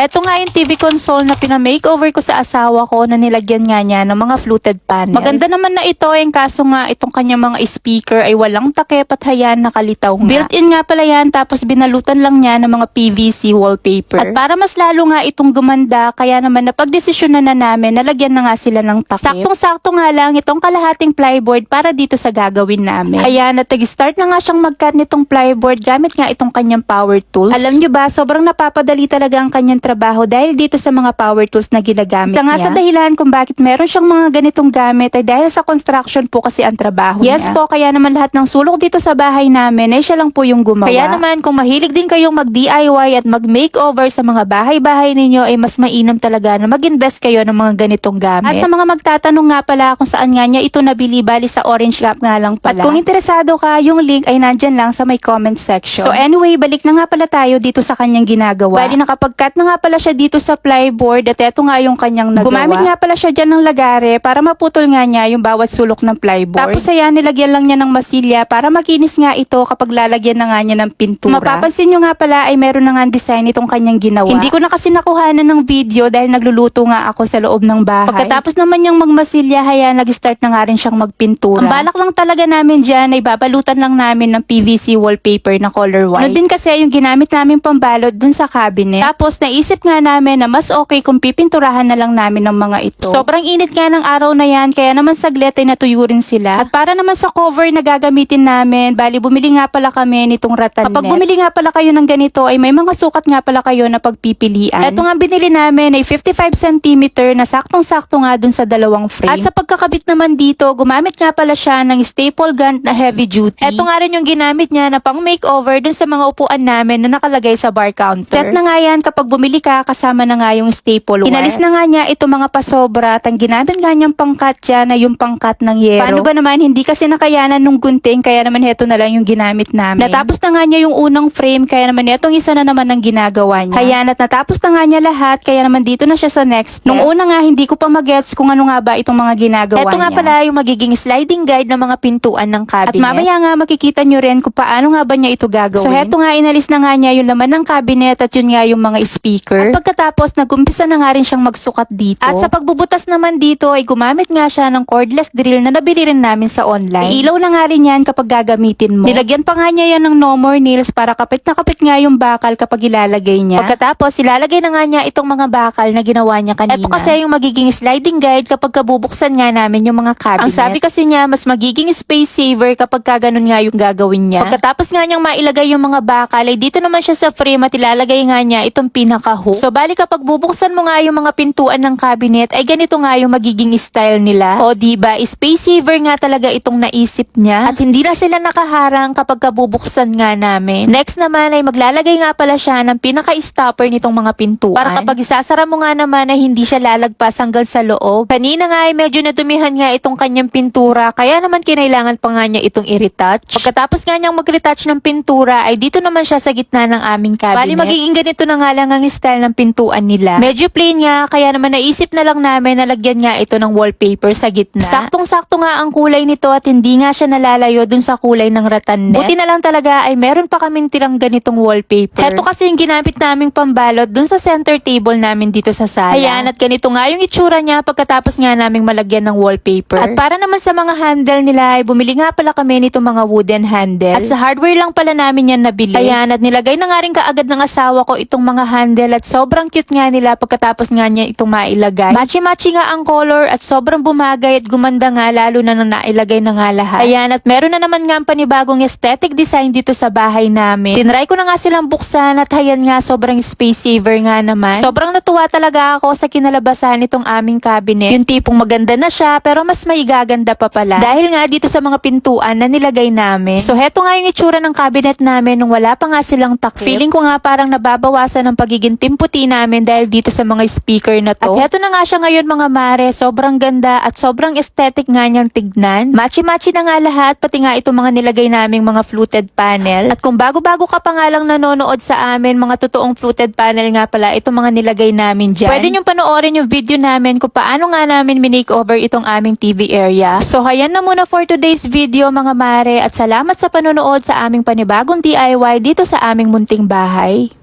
Heto nga yung TV console na pinamakeover ko sa asawa ko na nilagyan nga niya ng mga fluted panel. Maganda naman na ito yung kaso nga itong kanyang mga speaker ay walang takip at hayaan nakalitaw nga. Built-in nga pala yan tapos binalutan lang niya ng mga PVC wallpaper. At para mas lalo nga itong gumanda kaya naman napagdesisyon na na namin nalagyan na nga sila ng takip. Saktong-sakto nga lang itong kalahating plyboard para dito sa gagawin namin. Ayan, at nag-start na nga siyang mag-cut nitong plyboard gamit nga itong kanyang power tools. Alam nyo ba, sobrang napapadali talaga ang kanyang trabaho dahil dito sa mga power tools na ginagamit nga niya. sa dahilan kung bakit meron siyang mga ganitong gamit ay dahil sa construction po kasi ang trabaho yes niya. po, kaya naman lahat ng sulok dito sa bahay namin ay siya lang po yung gumawa. Kaya naman kung mahilig din kayong mag-DIY at mag-makeover sa mga bahay-bahay ninyo ay mas mainam talaga na mag-invest kayo ng mga ganitong gamit. At sa mga magtatanong nga pala kung saan nga niya ito nabili, bali sa Orange Gap nga lang pala. At kung interesado ka, yung link ay nandyan lang sa may comment section. So anyway, balik na nga pala tayo dito sa kanyang ginagawa. Bali nakapag-cut na nga pala siya dito sa plyboard at eto nga yung kanyang nagawa. Gumamit nga pala siya dyan ng lagare para maputol nga niya yung bawat sulok ng plyboard. Tapos ayan, nilagyan lang niya ng masilya para makinis nga ito kapag lalagyan na nga niya ng pintura. Mapapansin nyo nga pala ay meron na nga design itong kanyang ginawa. Hindi ko na kasi nakuhanan ng video dahil nagluluto nga ako sa loob ng bahay. Pagkatapos naman niyang magmasilya, haya nag-start na nga rin siyang magpintura. Ang balak lang talaga namin dyan ay babalutan lang namin ng PVC wallpaper na color white. Ano din kasi yung ginamit namin pambalot dun sa cabinet. Tapos naisip nga namin na mas okay kung pipinturahan na lang namin ng mga ito. Sobrang init nga ng araw na yan, kaya naman saglit ay natuyo rin sila. At para naman sa cover na gagamitin namin, bali bumili nga pala kami nitong ratan Kapag net. bumili nga pala kayo ng ganito ay may mga sukat nga pala kayo na pagpipilian. Ito nga binili namin ay 55 cm na saktong-sakto nga dun sa dalawang frame. At sa pagkakabit naman dito, gumamit nga pala siya ng staple gun na heavy duty. Ito nga rin yung ginamit niya na pang makeover dun sa mga upuan namin na nakalagay sa bar counter. Set na nga yan kapag bumili ka kasama na nga yung staple wire. Inalis na nga niya ito mga pasobra at ang ginamit nga niyang pangkat dyan na yung pangkat ng yero. Paano ba naman hindi kasi nakayanan nung gunting kaya naman heto na lang yung ginamit namin. Natapos na nga niya yung unang frame kaya naman itong isa na naman ang ginagawa niya. Ayan at natapos na nga niya lahat kaya naman dito na siya sa next step. Nung una nga hindi ko pa magets kung ano nga ba itong mga ginagawa Eto nga niya. pala yung magiging sliding guide ng mga pintuan ng cabinet. At mamaya nga makikita nyo rin kung paano nga ba niya ito gagawin. So heto nga inalis na nga niya yung laman ng cabinet at yun nga yung mga speaker. At pagkatapos nagumpisa na nga rin siyang magsukat dito. At sa pagbubutas naman dito ay gumamit nga siya ng cordless drill na nabili rin namin sa online. Iilaw na nga rin yan kapag gagamitin mo. Nilagyan pa nga niya yan ng no more nails para kapit na kapit nga yung bakal kapag ilalagay niya. Pagkatapos ilalagay na nga niya itong mga bakal na ginawa niya kanina. Ito kasi yung magiging sliding guide kapag kabubuksan nga namin yung mga cabinet. Ang sabi kasi niya mas magiging space saver kapag ka ganun nga yung gagawin niya. Pagkatapos nga niyang mailagay yung mga bakal ay dito naman siya sa frame at ilalagay nga niya itong pinaka-hook. So bali kapag bubuksan mo nga yung mga pintuan ng cabinet ay ganito nga yung magiging style nila. O di ba space saver nga talaga itong naisip niya at hindi na sila nakaharang kapag kabubuksan nga namin. Next naman ay maglalagay nga pala siya ng pinaka-stopper nitong mga pintuan. Para kapag isasara mo nga naman ay hindi siya lalagpas hanggang sa loob. Kanina nga ay medyo nadumihan nga itong kanyang pintura kaya naman kinailangan pa nga niya itong i-retouch. Pagkatapos nga niyang mag-retouch ng pintura ay dito naman siya sa gitna ng aming cabinet. Bali magiging ganito na nga lang ang style ng pintuan nila. Medyo plain nga kaya naman naisip na lang namin na lagyan nga ito ng wallpaper sa gitna. Saktong-sakto nga ang kulay nito at hindi nga siya nalalayo dun sa kulay ng ratan net. Buti na lang talaga ay meron pa kaming tirang ganitong wallpaper. Ito kasi yung ginamit naming pambalot dun sa center table namin dito sa sala. Ayan, at ganito nga yung itsura niya pagkatapos nga naming malagyan ng wallpaper. At para naman sa mga handle nila ay bumili nga pala kami nitong mga wooden handle. At sa hardware lang pala namin yan nabili. Ayan, at nilagay na nga rin kaagad ng asawa ko itong mga handle at sobrang cute nga nila pagkatapos nga niya itong mailagay. Matchy-matchy nga ang color at sobrang bumagay at gumanda nga lalo na nang nailagay na nga lahat. Ayan, at meron na naman nga ang panibagong aesthetic design dito sa bahay namin. Tinry ko na nga silang buksan at hayan nga sobrang space saver nga naman. Sobrang natuwa talaga ako sa kinalabasan nitong aming cabinet. Yung tipong maganda na siya pero mas may gaganda pa pala. Dahil nga dito sa mga pintuan na nilagay namin. So heto nga yung itsura ng cabinet namin nung wala pa nga silang takip. Feeling ko nga parang nababawasan ng pagiging timputi namin dahil dito sa mga speaker na to. At heto na nga siya ngayon mga mare. Sobrang ganda at sobrang aesthetic nga niyang tignan. Matchy-matchy na nga lahat pati nga itong mga nilagay naming mga fluted panel. At kung bago-bago ka pa nga lang nanonood sa amin, mga totoong fluted panel nga pala itong mga nilagay namin dyan. Pwede nyo panoorin yung video namin kung paano nga namin minake-over itong aming TV area. So, hayan na muna for today's video mga mare at salamat sa panonood sa aming panibagong DIY dito sa aming munting bahay.